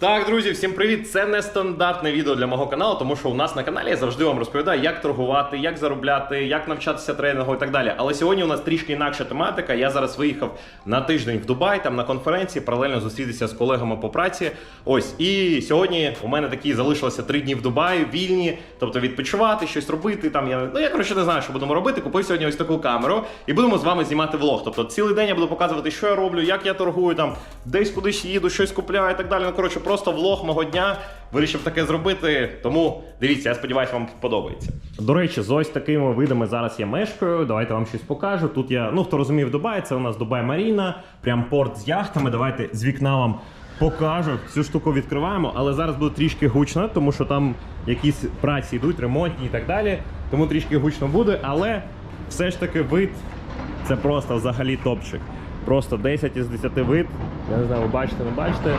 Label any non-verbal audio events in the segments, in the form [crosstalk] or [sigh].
Так, друзі, всім привіт! Це не стандартне відео для мого каналу, тому що у нас на каналі я завжди вам розповідаю, як торгувати, як заробляти, як навчатися тренингу і так далі. Але сьогодні у нас трішки інакша тематика. Я зараз виїхав на тиждень в Дубай, там на конференції, паралельно зустрітися з колегами по праці. Ось і сьогодні у мене такі залишилося три дні в Дубаї, вільні, тобто відпочивати, щось робити. Там я ну я коротше не знаю, що будемо робити. Купив сьогодні ось таку камеру і будемо з вами знімати влог. Тобто цілий день я буду показувати, що я роблю, як я торгую, там десь кудись їду, щось купляю і так далі. Ну коротше, просто влог мого дня. Вирішив таке зробити. Тому дивіться, я сподіваюся, вам сподобається. До речі, з ось такими видами зараз я мешкаю. Давайте вам щось покажу. Тут я, ну хто розумів Дубай, це у нас Дубай Маріна, прям порт з яхтами. Давайте з вікна вам покажу. Цю штуку відкриваємо, але зараз буде трішки гучно, тому що там якісь праці йдуть, ремонтні і так далі. Тому трішки гучно буде, але все ж таки вид це просто взагалі топчик. Просто 10 із 10 вид. Я не знаю, ви бачите, не бачите.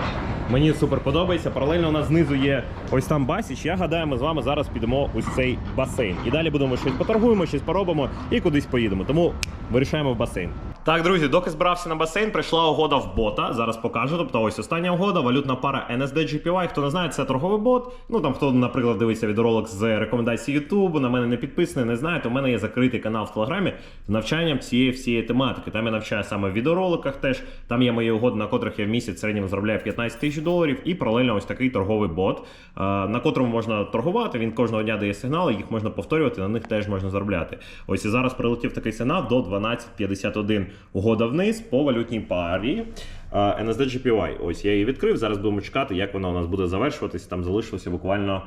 Мені супер подобається. Паралельно у нас знизу є ось там басіч. Я гадаю, ми з вами зараз підемо ось цей басейн. І далі будемо щось поторгуємо, щось поробимо і кудись поїдемо. Тому вирішаємо в басейн. Так, друзі, доки збирався на басейн, прийшла угода в бота. Зараз покажу. Тобто, ось остання угода, валютна пара NSD GPY. Хто не знає, це торговий бот. Ну там хто, наприклад, дивиться відеоролик з рекомендацій YouTube, на мене не підписаний, не знає, то в мене є закритий канал в Телеграмі з навчанням цієї всієї тематики. Там я навчаю саме в відеороликах теж. Там є мої угоди, на котрих я в місяць в середньому заробляю 15 тисяч доларів, і паралельно ось такий торговий бот, е, на котрому можна торгувати. Він кожного дня дає сигнали, їх можна повторювати, на них теж можна заробляти. Ось і зараз прилетів такий сигнал до 12.51 угода вниз по валютній парі. NSD. Ось я її відкрив. Зараз будемо чекати, як вона у нас буде завершуватись. Там залишилося буквально.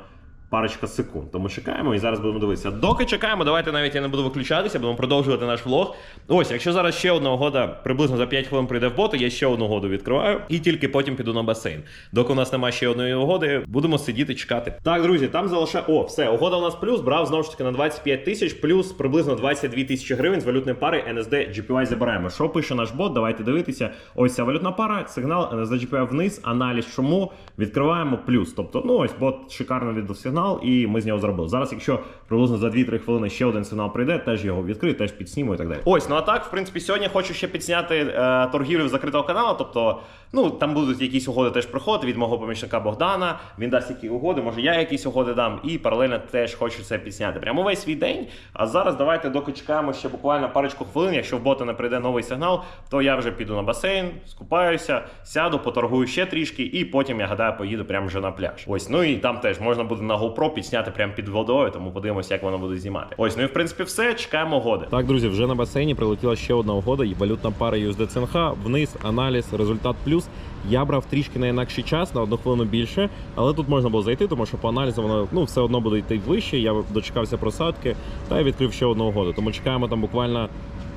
Парочка секунд. Тому чекаємо і зараз будемо дивитися. Доки чекаємо, давайте навіть я не буду виключатися, будемо продовжувати наш влог. Ось, якщо зараз ще одна угода приблизно за 5 хвилин прийде в боту, я ще одну угоду відкриваю і тільки потім піду на басейн. Доки у нас немає ще одної угоди, будемо сидіти чекати. Так, друзі, там залишає. О, все, угода у нас плюс. Брав знову ж таки на 25 тисяч, плюс приблизно 22 тисячі гривень з валютної пари NSD GPY забираємо. Що пише наш бот? Давайте дивитися. Ось ця валютна пара, сигнал NSD GPY вниз, аналіз чому відкриваємо плюс. Тобто, ну ось бот шикарно віддав сигнал, і ми з нього зробили. Зараз, якщо приблизно за 2-3 хвилини ще один сигнал прийде, теж його відкрию, теж підсніму і так далі. Ось, ну а так, в принципі, сьогодні хочу ще підсняти е, торгівлю закритого каналу. Тобто, ну там будуть якісь угоди теж приходити від мого помічника Богдана. Він дасть які угоди, може я якісь угоди дам, і паралельно теж хочу це підсняти. Прямо весь свій день. А зараз давайте доки чекаємо ще буквально парочку хвилин. Якщо в бота не прийде новий сигнал, то я вже піду на басейн, скупаюся, сяду, поторгую ще трішки, і потім я гадаю, поїду прямо вже на пляж. Ось, ну і там теж можна буде на GoPro підсняти прямо під водою, тому подивимося, як воно буде знімати. Ось, ну і в принципі все. Чекаємо угоди. Так, друзі, вже на басейні прилетіла ще одна угода, і валютна пара USD ЦНХ, вниз, аналіз, результат плюс. Я брав трішки на інакший час, на одну хвилину більше, але тут можна було зайти, тому що по аналізу воно ну, все одно буде йти вище. Я дочекався просадки та й відкрив ще одну угоду. Тому чекаємо там буквально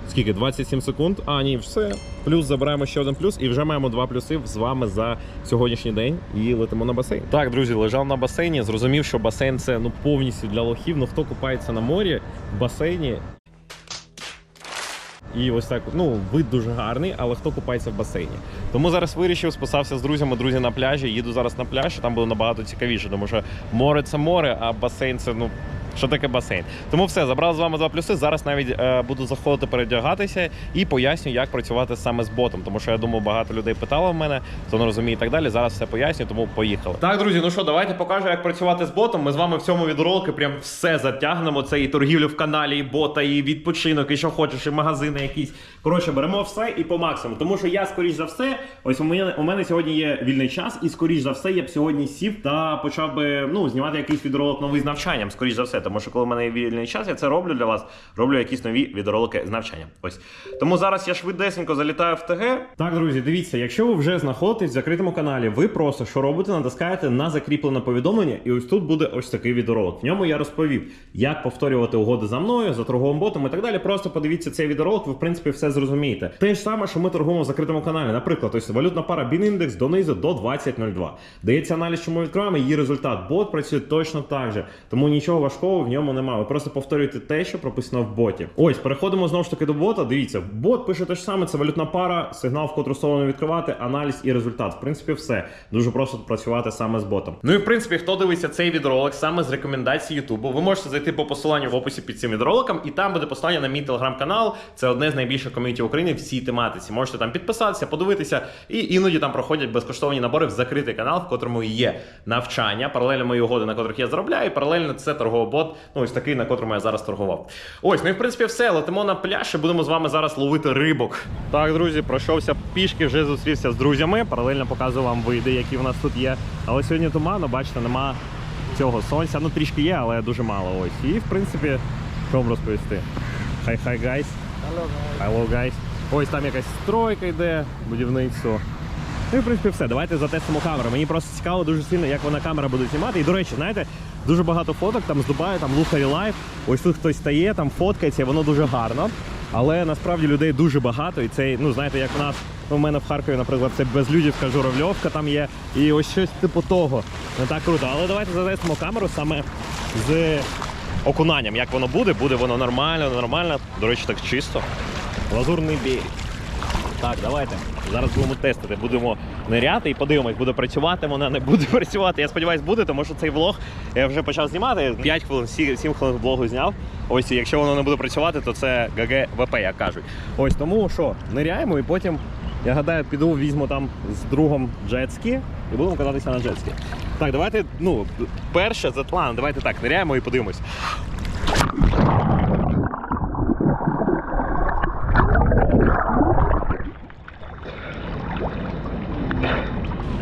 скільки? 27 секунд. А, ні, все. Плюс забираємо ще один плюс, і вже маємо два плюси з вами за сьогоднішній день і летимо на басейн. Так, друзі, лежав на басейні, зрозумів, що басейн це ну повністю для лохів. Ну хто купається на морі в басейні, і ось так, ну, вид дуже гарний, але хто купається в басейні. Тому зараз вирішив, списався з друзями, друзі на пляжі. Їду зараз на пляж, там буде набагато цікавіше, тому що море це море, а басейн це ну. Що таке басейн? Тому все, забрав з вами два плюси. Зараз навіть е, буду заходити передягатися і поясню, як працювати саме з ботом. Тому що я думаю, багато людей питало в мене, хто не розуміє і так далі. Зараз все поясню, тому поїхали. Так, друзі, ну що, давайте покажу, як працювати з ботом. Ми з вами в цьому відеоролику прям все затягнемо. Це і торгівлю в каналі, і бота, і відпочинок, і що хочеш, і магазини якісь. Коротше, беремо все і по максимуму. Тому що я, скоріш за все, ось у мене у мене сьогодні є вільний час, і скоріш за все, я б сьогодні сів та почав би ну, знімати якийсь відеоролик новий з навчанням, скоріш за все. Тому що коли в мене є вільний час, я це роблю для вас. Роблю якісь нові відеоролики з навчанням. Ось. Тому зараз я швидесенько залітаю в ТГ. Так, друзі, дивіться, якщо ви вже знаходитесь в закритому каналі, ви просто що робите, натискаєте на закріплене повідомлення, і ось тут буде ось такий відеоролик. В ньому я розповів, як повторювати угоди за мною, за торговим ботом і так далі. Просто подивіться цей відеоролик, ви в принципі все зрозумієте. Те ж саме, що ми торгуємо в закритому каналі. Наприклад, ось валютна пара BIN-індекс донизу до 20.02. Дається аналіз, чому відкриваємо її результат. Бот працює точно так же. Тому нічого важкого такого в ньому немає. Ви просто повторюєте те, що прописано в боті. Ось, переходимо знову ж таки до бота. Дивіться, бот пише те ж саме, це валютна пара, сигнал, в котру сторону відкривати, аналіз і результат. В принципі, все. Дуже просто працювати саме з ботом. Ну і в принципі, хто дивиться цей відеоролик саме з рекомендацій Ютубу, ви можете зайти по посиланню в описі під цим відеороликом, і там буде посилання на мій телеграм-канал. Це одне з найбільших ком'юніті України в цій тематиці. Можете там підписатися, подивитися, і іноді там проходять безкоштовні набори в закритий канал, в котрому є навчання, паралельно мої угоди, на котрих я заробляю, і паралельно це торговий бот, ну ось такий, на котрому я зараз торгував. Ось, ну і в принципі все. Летимо на пляж і будемо з вами зараз ловити рибок. Так, друзі, пройшовся пішки, вже зустрівся з друзями. Паралельно показую вам види, які в нас тут є. Але сьогодні тумано, бачите, нема цього сонця. Ну трішки є, але дуже мало. Ось. І в принципі, що вам розповісти? Хай хай гайс. Hello, guys. Ось там якась стройка йде, будівництво. Ну і в принципі все. Давайте затестимо камеру. Мені просто цікаво дуже сильно, як вона камера буде знімати. І до речі, знаєте, дуже багато фоток там з Дубаю, там Лухарі Лайф. Ось тут хтось стає, там фоткається, воно дуже гарно. Але насправді людей дуже багато, і це, ну знаєте, як в нас ну, в мене в Харкові, наприклад, це безлюдівська журавльовка там є, і ось щось типу того. Не так круто. Але давайте затестимо камеру саме з окунанням. Як воно буде? Буде воно нормально, нормально. До речі, так чисто. Лазурний берег. Так, давайте. Зараз будемо тестити. Будемо ниряти і подивимось, буде працювати вона, не буде [laughs] працювати. Я сподіваюся, буде, тому що цей влог я вже почав знімати. 5 хвилин, 7 хвилин влогу зняв. Ось, якщо воно не буде працювати, то це ГГВП, як кажуть. Ось тому що ниряємо і потім, я гадаю, піду візьму там з другом джетські і будемо кататися на джетські. Так, давайте, ну, перше за план, давайте так, ниряємо і подивимось.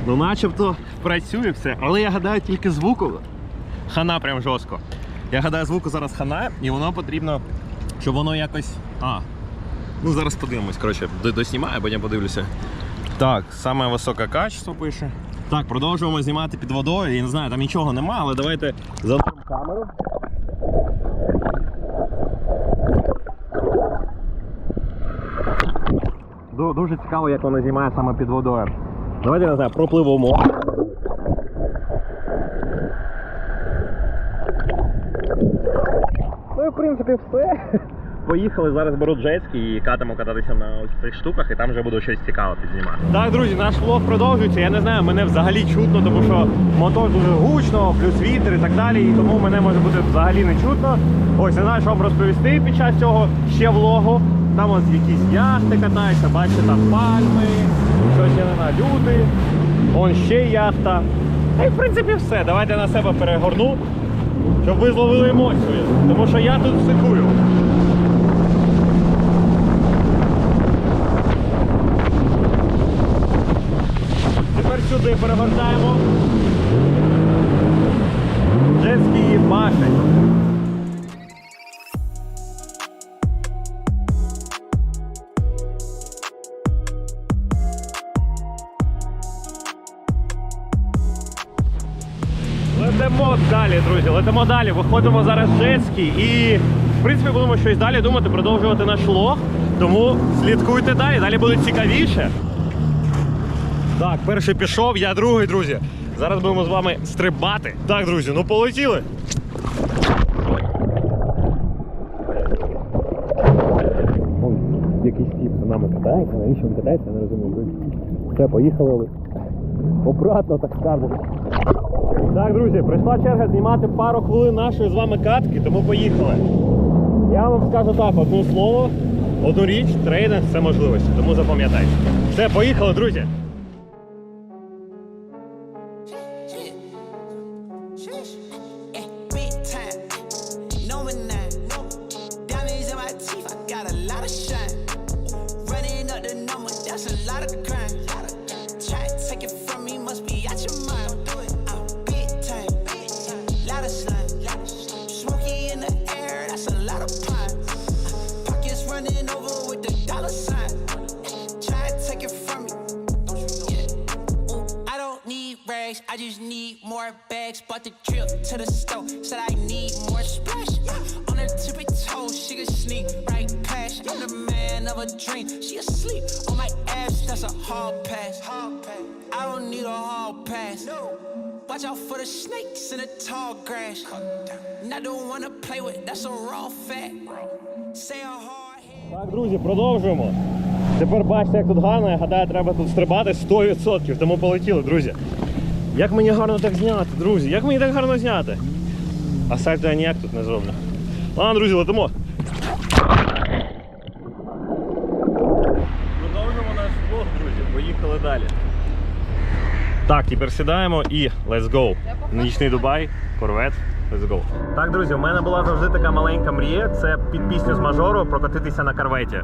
Ну, начебто працює все, але я гадаю тільки звуку. Хана прям жорстко. Я гадаю, звуку зараз хана, і воно потрібно, щоб воно якось. А. Ну зараз подивимось. Коротше, доснімаю, потім подивлюся. Так, саме високе качество пише. Так, продовжуємо знімати під водою. Я не знаю, там нічого нема, але давайте замкнемо камеру. Дуже цікаво, як воно знімає саме під водою. Давайте не знаю, пропливемо. Ну і в принципі все. Поїхали, зараз беру джетський і катимо кататися на ось цих штуках, і там вже буду щось цікаве підзнімати. Так, друзі, наш влог продовжується. Я не знаю, мене взагалі чутно, тому що мотор дуже гучно, плюс вітер і так далі. І тому мене може бути взагалі не чутно. Ось не знаю, що вам розповісти під час цього ще влогу. Там ось якісь яхти катаються, бачите, там пальми, щось не знаю, люди. Вон ще яхта. Та й в принципі все. Давайте на себе перегорну, щоб ви зловили емоцію. Тому що я тут психую. Тепер сюди перегортаємо. Летимо далі, друзі, летимо далі. Виходимо зараз з і, в принципі, будемо щось далі думати, продовжувати наш лог. Тому слідкуйте далі, далі буде цікавіше. Так, перший пішов, я другий, друзі. Зараз будемо з вами стрибати. Так, друзі, ну полетіли. Якийсь тіп за нами катається, навіщо він катається, я не розумію. Все, поїхали. Обратно, так скажемо. Так, друзі, прийшла черга знімати пару хвилин нашої з вами катки, тому поїхали. Я вам скажу так, одне слово, одну річ, трейдинг це можливості, тому запам'ятайте. Все, поїхали, друзі. Running up the lot of crime. Try to take it from me, must be out your mind. I just need more bags. Bought the trip to the store. Said I need more splash. Yeah. On her tippy toes, she could sneak right past. I'm the man of a dream. She asleep on my ass. That's a hall pass. I don't need a hall pass. No. Watch out for the snakes in the tall grass. And I don't wanna play with. That's a raw fact. Say a hard head. Так, друзі, продовжуємо. Тепер бачите, як тут гарно. Я гадаю, треба тут стрибати 100%. Тому полетіли, друзі. Як мені гарно так зняти, друзі? Як мені так гарно зняти? А сальто я ніяк тут не зроблю. Ладно, друзі, летимо. Продовжуємо наш влог, друзі. Поїхали далі. Так, тепер сідаємо і let's go. Нічний Дубай, корвет. Let's go. Так, друзі, у мене була завжди така маленька мрія. Це під пісню з мажору прокотитися на корветі.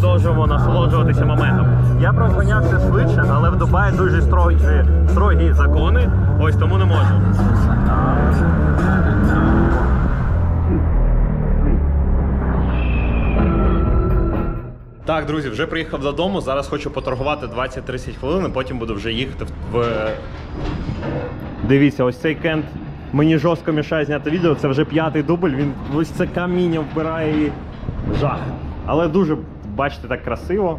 Продовжуємо насолоджуватися моментом. Я прозвонявся швидше, але в Дубаї дуже строгі, строгі закони. Ось тому не можу. Так, друзі, вже приїхав додому. Зараз хочу поторгувати 20-30 хвилин, і потім буду вже їхати в- Дивіться, ось цей кент мені жорстко мішає зняти відео. Це вже п'ятий дубль. Він ось це каміння вбирає і жах. Але дуже, бачите, так красиво,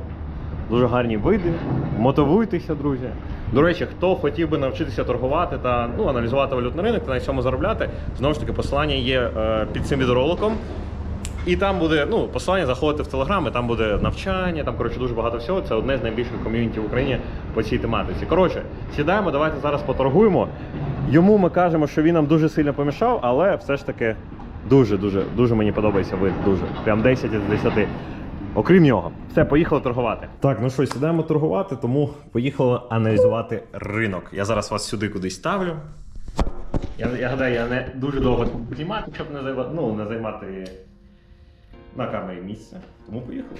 дуже гарні види. Мотивуйтеся, друзі. До речі, хто хотів би навчитися торгувати та ну, аналізувати валютний ринок та на цьому заробляти, знову ж таки, посилання є е, під цим відеороликом. І там буде ну, посилання заходити в Телеграм, і там буде навчання, там коротше дуже багато всього. Це одне з найбільших ком'юніті в Україні по цій тематиці. Коротше, сідаємо, давайте зараз поторгуємо. Йому ми кажемо, що він нам дуже сильно помішав, але все ж таки дуже, дуже, мені подобається вид. Дуже. Прям 10 із 10. Окрім нього, все, поїхали торгувати. Так, ну що, сідаємо торгувати, тому поїхали аналізувати ринок. Я зараз вас сюди кудись ставлю. Я, я гадаю, я не дуже довго знімати, щоб не займати, ну, не займати на камері місце. Тому поїхали.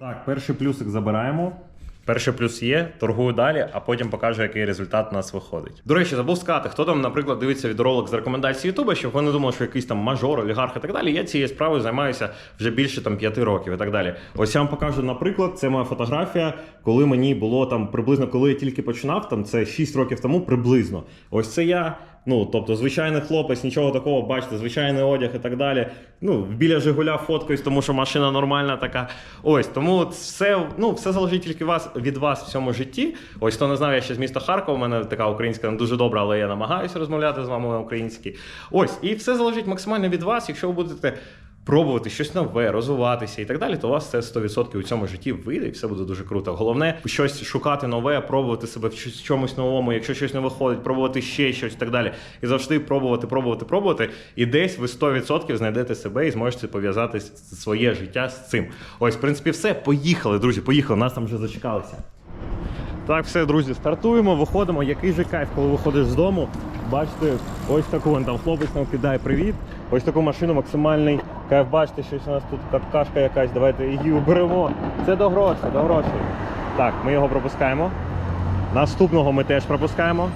Так, перший плюсик забираємо. Перший плюс є, торгую далі, а потім покажу, який результат у нас виходить. До речі, забув сказати, хто там, наприклад, дивиться відеоролик з рекомендацій Ютуба, щоб ви не думали, що якийсь там мажор, олігарх і так далі. Я цією справою займаюся вже більше там п'яти років і так далі. Ось я вам покажу, наприклад, це моя фотографія, коли мені було там приблизно, коли я тільки починав, там це 6 років тому приблизно. Ось це я. Ну, тобто, звичайний хлопець, нічого такого, бачите, звичайний одяг і так далі. Ну, біля Жигуля фоткаюсь, тому що машина нормальна така. Ось, тому все, ну, все залежить тільки вас, від вас в цьому житті. Ось хто не знав, я ще з міста Харкова, у мене така українська не дуже добра, але я намагаюся розмовляти з вами українській. Ось, і все залежить максимально від вас, якщо ви будете. Пробувати щось нове, розвиватися і так далі, то у вас це 100% у цьому житті вийде, і все буде дуже круто. Головне щось шукати нове, пробувати себе в чомусь новому. Якщо щось не виходить, пробувати ще щось і так далі. І завжди пробувати, пробувати, пробувати. І десь ви 100% знайдете себе і зможете пов'язати своє життя з цим. Ось, в принципі, все. Поїхали, друзі, поїхали. Нас там вже зачекалися. Так, все, друзі, стартуємо, виходимо. Який же кайф, коли виходиш з дому. Бачите, ось таку вон там хлопець нам кидає привіт. Ось таку машину максимальний кайф. Бачите, щось у нас тут какашка якась. Давайте її уберемо. Це до грошей, до грошей. Так, ми його пропускаємо. Наступного ми теж пропускаємо.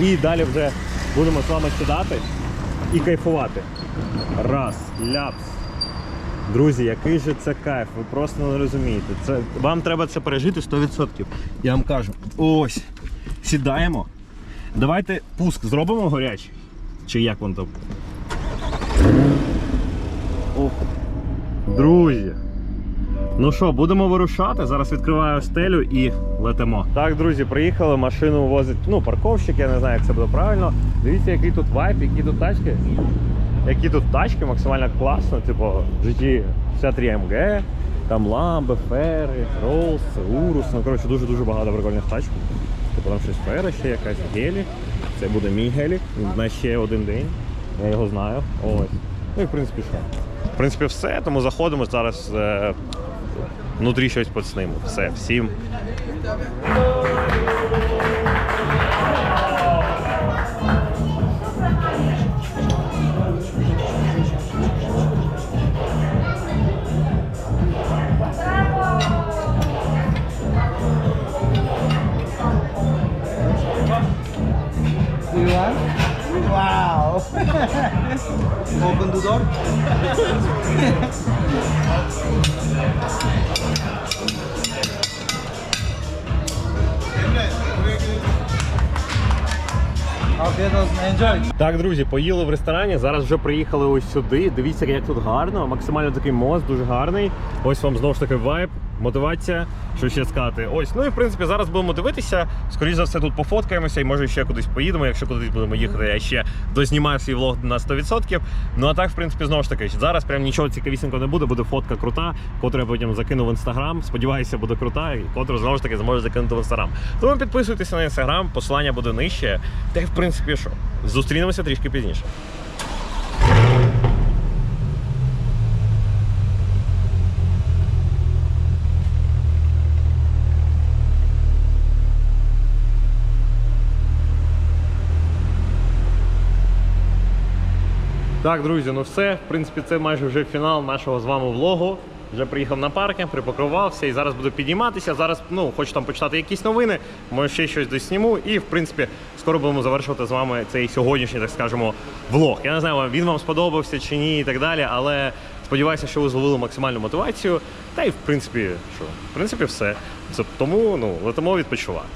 І далі вже будемо з вами сідати і кайфувати. Раз, ляпс. Друзі, який же це кайф, ви просто не розумієте. Це, вам треба це пережити 100%. Я вам кажу, ось, сідаємо. Давайте пуск зробимо гарячий. Чи як воно там? Друзі. Ну що, будемо вирушати. Зараз відкриваю стелю і летимо. Так, друзі, приїхали, машину возить, ну, парковщик, я не знаю, як це буде правильно. Дивіться, який тут вайп, які тут тачки. Які тут тачки, максимально класно, типу GT 53 AMG, там Lambo, Ferrari, Rolls, Urus, ну коротше дуже-дуже багато прикольних тачок. Типу там щось Фера ще якась гелі. Це буде мій гелік на ще один день. Я його знаю. Ось. Ну і в принципі що. Принципі, все, тому заходимо зараз. Е, внутрі щось поцнимо. Все, всім. Open the door. Так, друзі, поїли в ресторані. Зараз вже приїхали ось сюди. Дивіться, як тут гарно. Максимально такий мост, дуже гарний. Ось вам знову ж таки вайб, мотивація. Що ще сказати? Ось, ну і в принципі зараз будемо дивитися. Скоріше за все, тут пофоткаємося і може ще кудись поїдемо. Якщо кудись будемо їхати, я ще дознімаю свій влог на 100%. Ну а так, в принципі, знову ж таки, зараз прям нічого цікавісінького не буде. Буде фотка крута, котру я потім закину в інстаграм. Сподіваюся, буде крута, і котру знову ж таки зможу закинути в інстаграм. Тому підписуйтеся на інстаграм, посилання буде нижче. Та й в принципі, що зустрінемося трішки пізніше. Так, друзі, ну все. В принципі, це майже вже фінал нашого з вами влогу. Вже приїхав на паркінг, припакувався і зараз буду підніматися. Зараз ну, хочу там почитати якісь новини, може ще щось десь сніму. І в принципі, скоро будемо завершувати з вами цей сьогоднішній, так скажемо, влог. Я не знаю, він вам сподобався чи ні, і так далі, але сподіваюся, що ви зловили максимальну мотивацію. Та й в принципі, що в принципі, все. Тому ну летимо відпочивати.